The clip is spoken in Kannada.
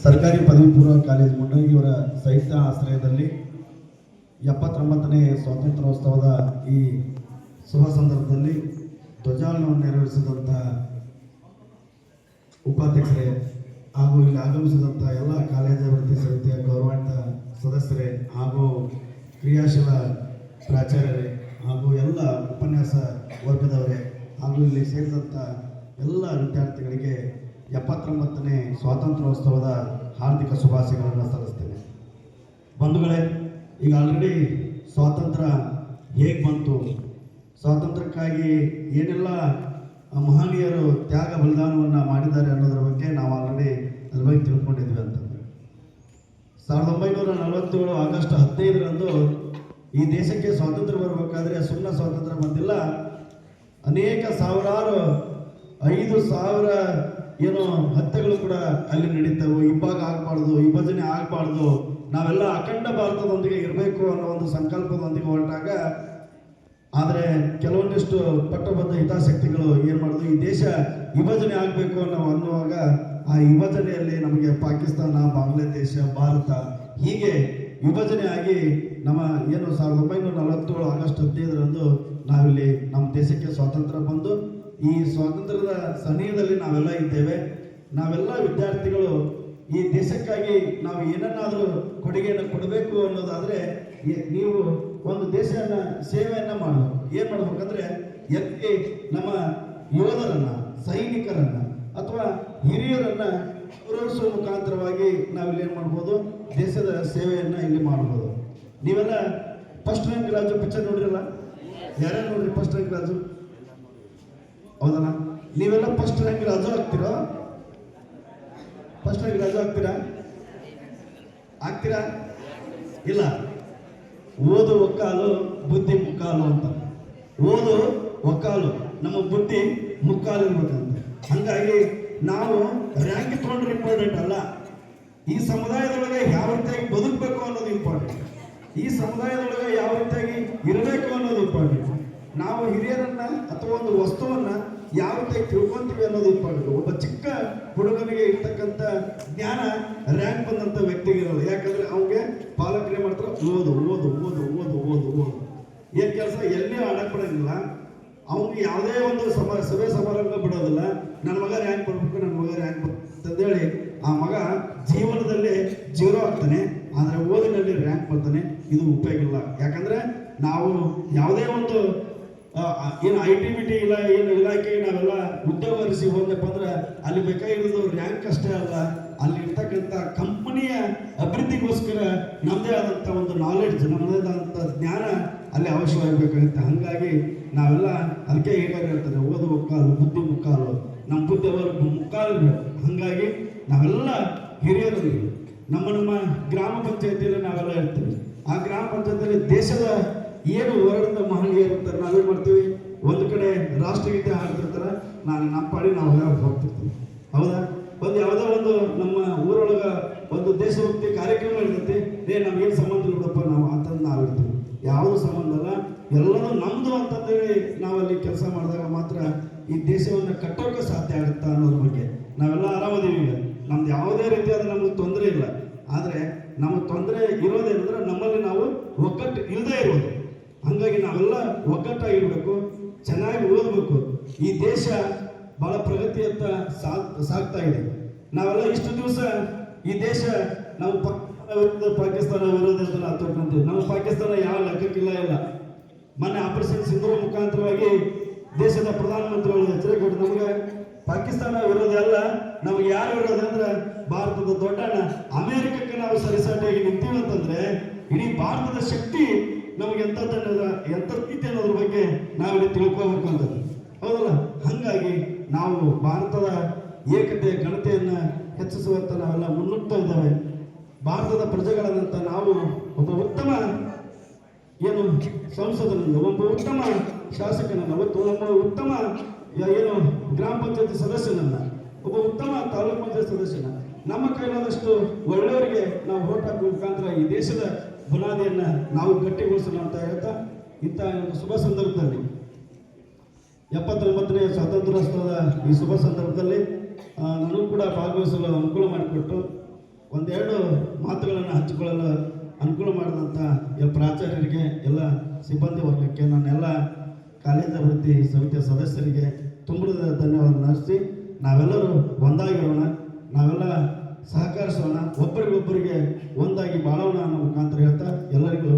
ಸರ್ಕಾರಿ ಪದವಿ ಪೂರ್ವ ಕಾಲೇಜು ಮುಂಡಂಗಿಯವರ ಸಹಿತ ಆಶ್ರಯದಲ್ಲಿ ಎಪ್ಪತ್ತೊಂಬತ್ತನೇ ಸ್ವಾತಂತ್ರ್ಯೋತ್ಸವದ ಈ ಶುಭ ಸಂದರ್ಭದಲ್ಲಿ ಧ್ವಜಾರೋಹಣವನ್ನು ನೆರವೇರಿಸಿದಂಥ ಉಪಾಧ್ಯಕ್ಷರೇ ಹಾಗೂ ಇಲ್ಲಿ ಆಗಮಿಸಿದಂಥ ಎಲ್ಲ ಕಾಲೇಜು ಅಭಿವೃದ್ಧಿ ಸಮಿತಿಯ ಗೌರವಾನ್ವಿತ ಸದಸ್ಯರೇ ಹಾಗೂ ಕ್ರಿಯಾಶೀಲ ಪ್ರಾಚಾರ್ಯರೇ ಹಾಗೂ ಎಲ್ಲ ಉಪನ್ಯಾಸ ವರ್ಗದವರೇ ಹಾಗೂ ಇಲ್ಲಿ ಸೇರಿದಂಥ ಎಲ್ಲ ವಿದ್ಯಾರ್ಥಿಗಳಿಗೆ ಎಪ್ಪತ್ತೊಂಬತ್ತನೇ ಸ್ವಾತಂತ್ರ್ಯೋತ್ಸವದ ಹಾರ್ದಿಕ ಶುಭಾಶಯಗಳನ್ನು ಸಲ್ಲಿಸ್ತೇನೆ. ಬಂಧುಗಳೇ, ಈಗ ಆಲ್ರೆಡಿ ಸ್ವಾತಂತ್ರ್ಯ ಹೇಗೆ ಬಂತು? ಸ್ವಾತಂತ್ರ್ಯಕ್ಕಾಗಿ ಏನೆಲ್ಲ ಮಹನೀಯರು ತ್ಯಾಗ ಬಲಿದಾನವನ್ನು ಮಾಡಿದ್ದಾರೆ ಅನ್ನೋದ್ರ ಬಗ್ಗೆ ನಾವು ಆಲ್ರೆಡಿ ಅದ್ರ ಬಗ್ಗೆ ತಿಳ್ಕೊಂಡಿದ್ವಿ ಅಂತಂದ್ರೆ. ಸಾವಿರದ ಒಂಬೈನೂರ ನಲವತ್ತೇಳು ಆಗಸ್ಟ್ ಹದಿನೈದರಂದು ಈ ದೇಶಕ್ಕೆ ಸ್ವಾತಂತ್ರ್ಯ ಬರಬೇಕಾದ್ರೆ ಸುಮ್ಮನೆ ಸ್ವಾತಂತ್ರ್ಯ ಬಂದಿಲ್ಲ. ಅನೇಕ ಸಾವಿರಾರು, ಐದು ಸಾವಿರ ಏನು ಹತ್ಯೆಗಳು ಕೂಡ ಅಲ್ಲಿ ನಡೀತವೆ, ಇಬ್ಬಾಗ ಆಗಬಾರ್ದು, ವಿಭಜನೆ ಆಗಬಾರ್ದು, ನಾವೆಲ್ಲ ಅಖಂಡ ಭಾರತದೊಂದಿಗೆ ಇರಬೇಕು ಅನ್ನೋ ಒಂದು ಸಂಕಲ್ಪದೊಂದಿಗೆ ಹೊರಟಾಗ, ಆದರೆ ಕೆಲವೊಂದಿಷ್ಟು ಪಟ್ಟಬದ್ಧ ಹಿತಾಸಕ್ತಿಗಳು ಏನು ಮಾಡೋದು, ಈ ದೇಶ ವಿಭಜನೆ ಆಗಬೇಕು ಅನ್ನೋ ಅನ್ನುವಾಗ ಆ ವಿಭಜನೆಯಲ್ಲಿ ನಮಗೆ ಪಾಕಿಸ್ತಾನ, ಬಾಂಗ್ಲಾದೇಶ, ಭಾರತ ಹೀಗೆ ವಿಭಜನೆ ಆಗಿ ನಮ್ಮ ಏನು ಸಾವಿರದ ಒಂಬೈನೂರ ನಲವತ್ತೇಳು ಆಗಸ್ಟ್ ಹದಿನೈದರಂದು ನಾವಿಲ್ಲಿ ನಮ್ಮ ದೇಶಕ್ಕೆ ಸ್ವಾತಂತ್ರ್ಯ ಬಂದು ಈ ಸ್ವಾತಂತ್ರ್ಯದ ಸಮಯದಲ್ಲಿ ನಾವೆಲ್ಲ ಇದ್ದೇವೆ. ನಾವೆಲ್ಲ ವಿದ್ಯಾರ್ಥಿಗಳು ಈ ದೇಶಕ್ಕಾಗಿ ನಾವು ಏನನ್ನಾದರೂ ಕೊಡುಗೆಯನ್ನು ಕೊಡಬೇಕು ಅನ್ನೋದಾದರೆ ನೀವು ಒಂದು ದೇಶವನ್ನು, ಸೇವೆಯನ್ನು ಮಾಡಬೇಕು ಏನು ಮಾಡಬೇಕಂದ್ರೆ ಎಲ್ಲಿ ನಮ್ಮ ಯೋಧರನ್ನು, ಸೈನಿಕರನ್ನು ಅಥವಾ ಹಿರಿಯರನ್ನು ಗೌರವಿಸುವ ಮುಖಾಂತರವಾಗಿ ನಾವಿಲ್ಲಿ ಏನು ಮಾಡ್ಬೋದು, ದೇಶದ ಸೇವೆಯನ್ನು ಇಲ್ಲಿ ಮಾಡ್ಬೋದು. ನೀವೆಲ್ಲ ಫಸ್ಟ್ ರ್ಯಾಂಕ್ ರಾಜು ಪಿಕ್ಚರ್ ನೋಡಿರಲ್ಲ? ಯಾರ್ಯಾರು ನೋಡ್ರಿ ಫಸ್ಟ್ ರ್ಯಾಂಕ್ ರಾಜು? ಹೌದಲ್ಲ ನೀವೆಲ್ಲ ಫಸ್ಟ್ ರ್ಯಾಂಕ್ ರಜ ಆಗ್ತೀರಾ ಫಸ್ಟ್ ರ್ಯಾಂಕ್ ರಜ ಆಗ್ತೀರಾ ಆಗ್ತೀರಾ ಇಲ್ಲ. ಓದು ಒಕ್ಕಾಲು, ಬುದ್ಧಿ ಮುಕ್ಕಾಲು ಅಂತ. ಓದು ಒಕ್ಕಾಲು, ನಮ್ಮ ಬುದ್ಧಿ ಮುಕ್ಕಾಲು ಇರ್ಬೇಕಂತ ಹಂಗಾಗಿ ನಾವು ರ್ಯಾಂಕ್ ತೊಗೊಂಡ್ರೆ ಇಂಪಾರ್ಟೆಂಟ್ ಅಲ್ಲ. ಈ ಸಮುದಾಯದೊಳಗೆ ಯಾವ ರೀತಿಯಾಗಿ ಬದುಕಬೇಕು ಅನ್ನೋದು ಇಂಪಾರ್ಟೆಂಟ್ ಈ ಸಮುದಾಯದೊಳಗೆ ಯಾವ ರೀತಿಯಾಗಿ ಇರಬೇಕು ಅನ್ನೋದು ಇಂಪಾರ್ಟೆಂಟ್ ನಾವು ಹಿರಿಯರನ್ನ ಅಥವಾ ಒಂದು ವಸ್ತುವನ್ನ ಯಾವ ರೀತಿ ತಿಳ್ಕೊಂತೀವಿ ಅನ್ನೋದು ಇಂಪಾರ್ಟೆಂಟ್ ಒಬ್ಬ ಚಿಕ್ಕ ಹುಡುಗನಿಗೆ ಇರ್ತಕ್ಕಂಥ ಜ್ಞಾನ ರ್ಯಾಂಕ್ ಬಂದಂತ ವ್ಯಕ್ತಿಗೆ ಇರೋದು. ಯಾಕಂದ್ರೆ ಅವ್ನಿಗೆ ಪಾಲಕರೇ ಮಾಡ್ತಾರೆ, ಓದು ಓದು ಓದು ಓದು ಓದು ಓದು. ಏನ್ ಕೆಲಸ? ಎಲ್ಲಿ ಆಡಕ್ ಬಿಡಂಗಿಲ್ಲ ಅವ್ನಿಗೆ ಯಾವುದೇ ಒಂದು ಸಮ, ಸಭೆ ಸಮಾರಂಭ ಬಿಡೋದಿಲ್ಲ. ನನ್ನ ಮಗ ರ್ಯಾಂಕ್ ಬರ್ಬೇಕು ನನ್ನ ಮಗ ರ್ಯಾಂಕ್ ಅಂತಂದೇಳಿ ಆ ಮಗ ಜೀವನದಲ್ಲಿ ಜೀರೋ ಆಗ್ತಾನೆ, ಆದರೆ ಓದಿನಲ್ಲಿ ರ್ಯಾಂಕ್ ಬರ್ತಾನೆ. ಇದು ಉಪಯೋಗ ಇಲ್ಲ. ಯಾಕಂದ್ರೆ ನಾವು ಯಾವುದೇ ಒಂದು ಏನು ಐ ಟಿ ಬಿ ಟಿ ಇಲ್ಲ ಏನು ಇಲಾಖೆ ನಾವೆಲ್ಲ ಉದ್ಯೋಗ ಅರಿಸಿ ಹೋದಪ್ಪ ಅಂದ್ರೆ ಅಲ್ಲಿ ಬೇಕಾಗಿರೋದು ರ್ಯಾಂಕ್ ಅಷ್ಟೇ ಅಲ್ಲ. ಅಲ್ಲಿ ಇರ್ತಕ್ಕಂಥ ಕಂಪನಿಯ ಅಭಿವೃದ್ಧಿಗೋಸ್ಕರ ನಮ್ಮದೇ ಆದಂಥ ಒಂದು ನಾಲೆಡ್ಜ್ ನಮ್ಮದೇ ಆದಂಥ ಜ್ಞಾನ ಅಲ್ಲಿ ಅವಶ್ಯವಾಗಿರ್ಬೇಕಾಗುತ್ತೆ ಹಾಗಾಗಿ ನಾವೆಲ್ಲ ಅದಕ್ಕೆ ಹೇಗಾರು ಹೇಳ್ತಾರೆ ಓದು ಮುಕ್ಕಾಲು ಬುದ್ಧಿ ಮುಕ್ಕಾಲು. ನಮ್ಮ ಬುದ್ಧಿ ಅವರು ಮುಕ್ಕಾಲು. ಹಾಗಾಗಿ ನಾವೆಲ್ಲ ಹಿರಿಯರಲ್ಲಿ ನಮ್ಮ ನಮ್ಮ ಗ್ರಾಮ ಪಂಚಾಯತಿಯಲ್ಲಿ ನಾವೆಲ್ಲ ಇರ್ತೀವಿ. ಆ ಗ್ರಾಮ ಪಂಚಾಯತಿಯಲ್ಲಿ ದೇಶದ ಏನು ಹೊರಡಿದ ಮಹಿಳೆಯರು ಅಂತ ನಾವೇನು ಮಾಡ್ತೀವಿ? ಒಂದು ಕಡೆ ರಾಷ್ಟ್ರಗೀತೆ ಹಾಡ್ತಿರ್ತಾರೆ ನಾನು ನಮ್ಮ ಪಾಡಿ ನಾವು ಹೋಗ್ತಿರ್ತೀವಿ. ಹೌದಾ? ಒಂದು ಯಾವುದೋ ಒಂದು ನಮ್ಮ ಊರೊಳಗ ಒಂದು ದೇಶಭಕ್ತಿ ಕಾರ್ಯಕ್ರಮ ಇರ್ತೈತಿ ಏ ನಮ್ಗೇನು ಸಂಬಂಧ ನೋಡಪ್ಪ ನಾವು ಅಂತಂದು ನಾವು ಇರ್ತೀವಿ. ಯಾವುದು ಸಂಬಂಧ ಅಲ್ಲ ಎಲ್ಲರೂ ನಮ್ಮದು ಅಂತಂದೇಳಿ ನಾವಲ್ಲಿ ಕೆಲಸ ಮಾಡಿದಾಗ ಮಾತ್ರ ಈ ದೇಶವನ್ನು ಕಟ್ಟೋಕೆ ಸಾಧ್ಯ ಆಗುತ್ತಾ ಅನ್ನೋದ್ರ ಬಗ್ಗೆ. ನಾವೆಲ್ಲ ಆರಾಮದೀವಿ ಈಗ. ನಮ್ದು ಯಾವುದೇ ರೀತಿಯಾದ ನಮಗೆ ತೊಂದರೆ ಇಲ್ಲ. ಆದರೆ ನಮಗೆ ತೊಂದರೆ ಇರೋದೇನಂದ್ರೆ ನಮ್ಮಲ್ಲಿ ನಾವು ಒಗ್ಗಟ್ಟು ಇಲ್ಲದೇ ಇರೋದು ಹಂಗಾಗಿ ನಾವೆಲ್ಲ ಒಗ್ಗಟ್ಟಾಗಿರ್ಬೇಕು, ಚೆನ್ನಾಗಿ ಓದಬೇಕು ಈ ದೇಶ ಬಹಳ ಪ್ರಗತಿಯತ್ತ ಸಾಗ್, ಸಾಗ್ತಾ ಇದೆ. ನಾವೆಲ್ಲ ಇಷ್ಟು ದಿವಸ ಈ ದೇಶ, ನಾವು ಪಾಕಿಸ್ತಾನ ವಿರುದ್ಧ, ಪಾಕಿಸ್ತಾನ ವಿರೋಧ ತಿಳ್ಕೊಂತೀವಿ ನಮ್ಮ ಪಾಕಿಸ್ತಾನ ಯಾವ ಲೆಕ್ಕಕ್ಕಿಲ್ಲ ಇಲ್ಲ. ಮೊನ್ನೆ ಆಪರೇಷನ್ ಸಿಂಧೂರ ಮುಖಾಂತರವಾಗಿ ದೇಶದ ಪ್ರಧಾನಮಂತ್ರಿಗಳು ಎಚ್ಚರಿಕೆ ನಮಗೆ ಪಾಕಿಸ್ತಾನ ವಿರೋಧ ಅಲ್ಲ. ನಮಗೆ ಯಾರು ವಿರೋಧ ಅಂದ್ರೆ ಭಾರತದ ದೊಡ್ಡಣ್ಣ. ಅಮೆರಿಕಕ್ಕೆ ನಾವು ಸರಿಸಾಟಿಯಾಗಿ ನಿಂತೀವಿ ಅಂತಂದ್ರೆ, ಇಡೀ ಭಾರತದ ಶಕ್ತಿ ನಮಗೆ ಎಂಥ ಸ್ಥಿತಿ ಅನ್ನೋದ್ರ ಬಗ್ಗೆ ನಾವಿಲ್ಲಿ ತಿಳ್ಕೋಬೇಕು ಅಂತದ್ದು ಹೌದಲ್ಲ? ಹಂಗಾಗಿ ನಾವು ಭಾರತದ ಏಕತೆ ಘನತೆಯನ್ನ ಹೆಚ್ಚಿಸುವಂತ ನಾವೆಲ್ಲ ಮುನ್ನುಗ್ತಾ ಇದ್ದೇವೆ. ಭಾರತದ ಪ್ರಜೆಗಳಾದಂಥ ನಾವು ಒಬ್ಬ ಉತ್ತಮ ಏನು ಸಂಸದನನ್ನು, ಒಬ್ಬ ಉತ್ತಮ ಶಾಸಕನನ್ನು, ಒಬ್ಬ ಉತ್ತಮ ಏನು ಗ್ರಾಮ ಪಂಚಾಯತಿ ಸದಸ್ಯನನ್ನ, ಒಬ್ಬ ಉತ್ತಮ ತಾಲೂಕು ಪಂಚಾಯತ್ ಸದಸ್ಯನ ನಮ್ಮ ಕೈಲಾದಷ್ಟು ಒಳ್ಳೆಯವರಿಗೆ ನಾವು ಓಟ್ ಹಾಕುವ ಮುಖಾಂತರ ಈ ದೇಶದ ಬುನಾದಿಯನ್ನ ನಾವು ಗಟ್ಟಿಗೊಳಿಸೋಣ ಅಂತ ಹೇಳ್ತಾ ಇಂಥ ಒಂದು ಶುಭ ಸಂದರ್ಭದಲ್ಲಿ, ಎಪ್ಪತ್ತೊಂಬತ್ತನೇ ಸ್ವಾತಂತ್ರ್ಯೋತ್ಸವದ ಈ ಶುಭ ಸಂದರ್ಭದಲ್ಲಿ ನನಗೂ ಕೂಡ ಭಾಗವಹಿಸಲು ಅನುಕೂಲ ಮಾಡಿಕೊಟ್ಟು, ಒಂದೆರಡು ಮಾತುಗಳನ್ನು ಹಂಚಿಕೊಳ್ಳಲು ಅನುಕೂಲ ಮಾಡಿದಂಥ ಎಲ್ಲ ಪ್ರಾಚಾರ್ಯರಿಗೆ, ಎಲ್ಲ ಸಿಬ್ಬಂದಿ ವರ್ಗಕ್ಕೆ ನನ್ನೆಲ್ಲ ಕಾಲೇಜ್ ಅಭಿವೃದ್ಧಿ ಸಮಿತಿಯ ಸದಸ್ಯರಿಗೆ ತುಂಬಿದ ಧನ್ಯವಾದ ನಡೆಸಿ ನಾವೆಲ್ಲರೂ ಒಂದಾಗಿರೋಣ. ನಾವೆಲ್ಲ ಸಹಕರಿಸೋಣ. ಒಬ್ಬರಿಗೊಬ್ಬರಿಗೆ ಒಂದಾಗಿ ಬಾಳೋಣ ಅನ್ನೋ ಮುಖಾಂತರ ಹೇಳ್ತಾ ಎಲ್ಲರಿಗೂ